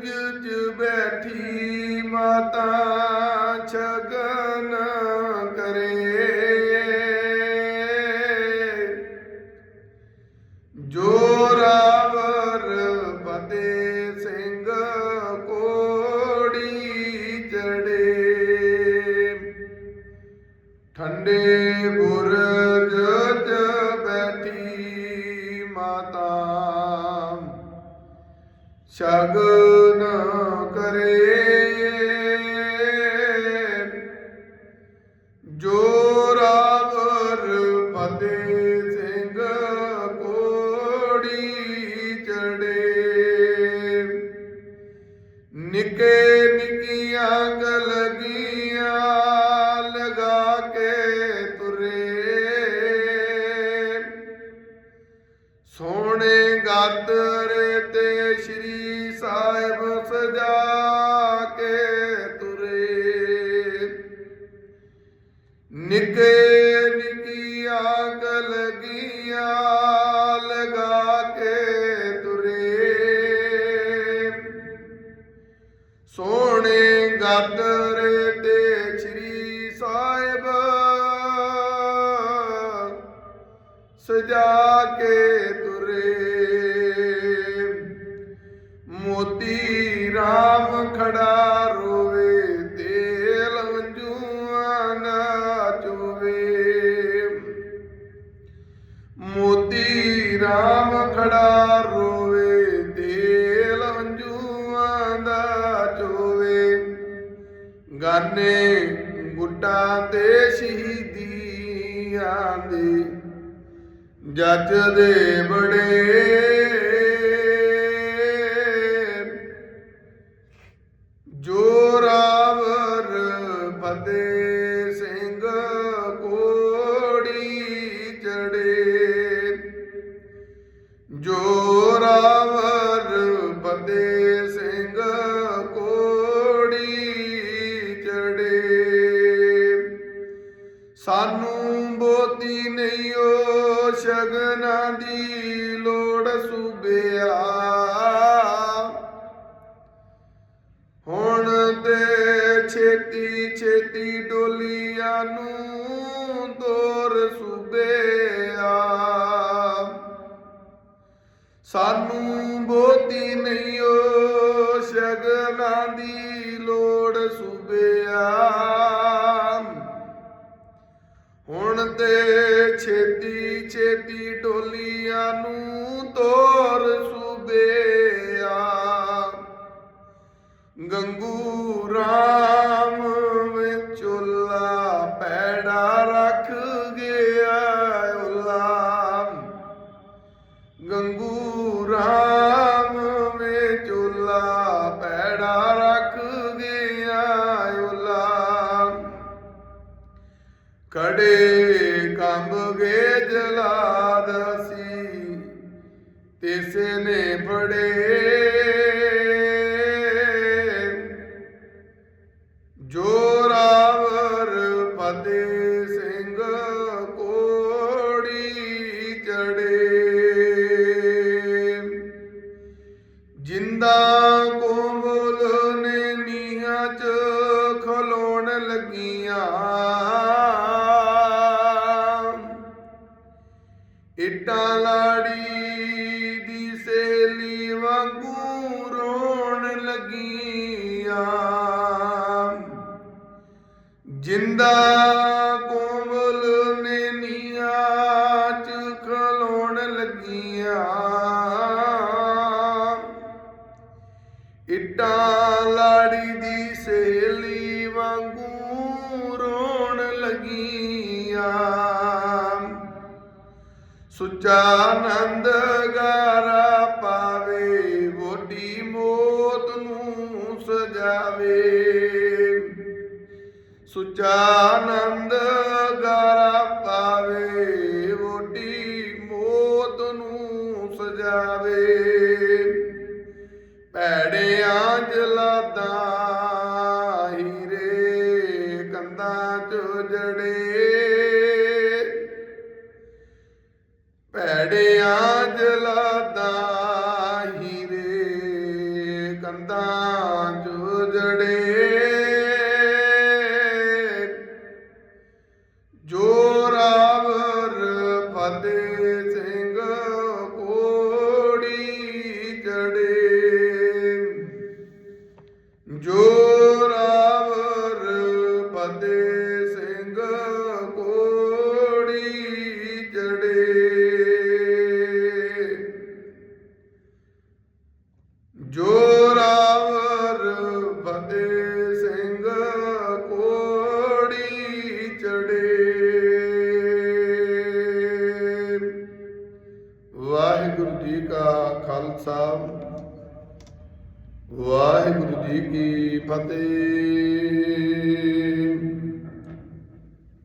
ਬੁਰਜ ਚ ਬੈਠੀ ਮਾਤਾ ਛਗਨ ਕਰੇ। ਜੋਰਾਵਰ ਫਤਿਹ ਸਿੰਘ ਕੋੜੀ ਚੜੇ ਠੰਡੇ ਬੁਰਜ ਸ਼ਗਨ ਕਰੇ। ਜੋਰਾਵਰ ਫਤਿਹ ਸਿੰਘ ਕੋੜੀ ਚੜੇ। ਨਿੱਕੇ ਨਿੱਕੀਆਂ ਗਲਗੀਆਂ ਲਗਾ ਕੇ ਤੁਰੇ। ਸੋਹਣੇ ਗਾਤਰੇ ਨਿੱਕੇ ਨਿੱਕੀਆਂ ਗਲਗੀਆਂ ਲਗਾ ਕੇ ਤੁਰੇ। ਸੋਹਣੇ ਗਾਤਰੇ ਤੇ ਸ਼੍ਰੀ ਸਾਹਿਬ ਸਜਾ ਕੇ ਤੁਰੇ। ਮੋਤੀ RAM ਖੜਾ ਮੋਤੀ ਖੜਾ ਰੋਵੇ, ਤੇਲ ਹੰਝੂਆਂ ਦਾ ਚੋਵੇ। ਗਾਨੇ ਗੁੱਟਾਂ ਤੇ ਸ਼ਹੀਦੀਆਂ ਦੇ, ਜੱਜ ਦੇ ਬੜੇ। ਜੋਰਾਵਰ ਫਤਿਹ ਜੋਰਾਵਰ ਫਤਿਹ ਸਿੰਘ ਕੋੜੀ ਚੜੇ। ਸਾਨੂੰ ਬੋਤੀ ਨਹੀਂ ਓ ਸ਼ਗਨਾਂ ਦੀ ਲੋੜ ਸੁਬਿਆ। ਹੁਣ ਤੇ ਛੇਤੀ ਛੇਤੀ ਡੋਲੀਆਂ ਨੂੰ ਸਾਨੂੰ ਬੋਤੀ ਨਹੀਂ ਓ ਸ਼ਗਨਾਂ ਦੀ ਲੋੜ ਸੁਬਿਆ। ਹੁਣ ਤੇ ਛੇਤੀ ਛੇਤੀ ਡੋਲੀਆਂ ਨੂੰ ਤੋਰ ਸੁਬਿਆ। ਗੰਗੂ ਰਾਮ ਵਿੱਚ ਪੈੜਾ ਰੱਖ ਕੜੇ ਕੰਬ ਗੇ ਜਲਾਦ ਸੀ ਤਿਸੇ ਨੇ ਫੜੇ ਜੋਰਾਵਰ ਫਤਿਹ ਸਿੰਘ ਕੋੜੀ ਚੜੇ। ਜਿੰਦਾ ਕੋਮਲ ਨੇ ਨੀਹਾਂ ਚ ਖਲੋਣ ਲੱਗੀਆਂ। ਇੱਟਾਂ ਲਾੜੀ ਦੀ ਸੇਲੀ ਵਾਂਗੂ ਰੋਣ ਲੱਗੀਆਂ। ਜਿੰਦਾ ਕੋਮਲ ਨੇ ਨੀਆਂ ਚ ਖਲੋਣ ਲੱਗੀਆਂ। ਇੱਟਾਂ ਸੁੱਚਾ ਆਨੰਦ ਗਾਰਾ ਪਾਵੇ ਵੋਡੀ ਮੋਤ ਨੂੰ ਸਜਾਵੇ। ਸੁੱਚਾ ਆਨੰਦ ਗਾਰਾ ਪਾਵੇ ਵੋਡੀ ਮੋਤ ਨੂੰ ਸਜਾਵੇ। ਭੈੜਿਆਂ ਜਲਾਦਾ ਜੋਰਾਵਰ ਫਤਿਹ ਸਿੰਘ ਕੋੜੀ ਚੜੇ। ਵਾਹਿਗੁਰੂ ਜੀ ਕਾ ਖਾਲਸਾ। ਵਾਹਿਗੁਰੂ ਜੀ ਕੀ ਫਤਿਹ।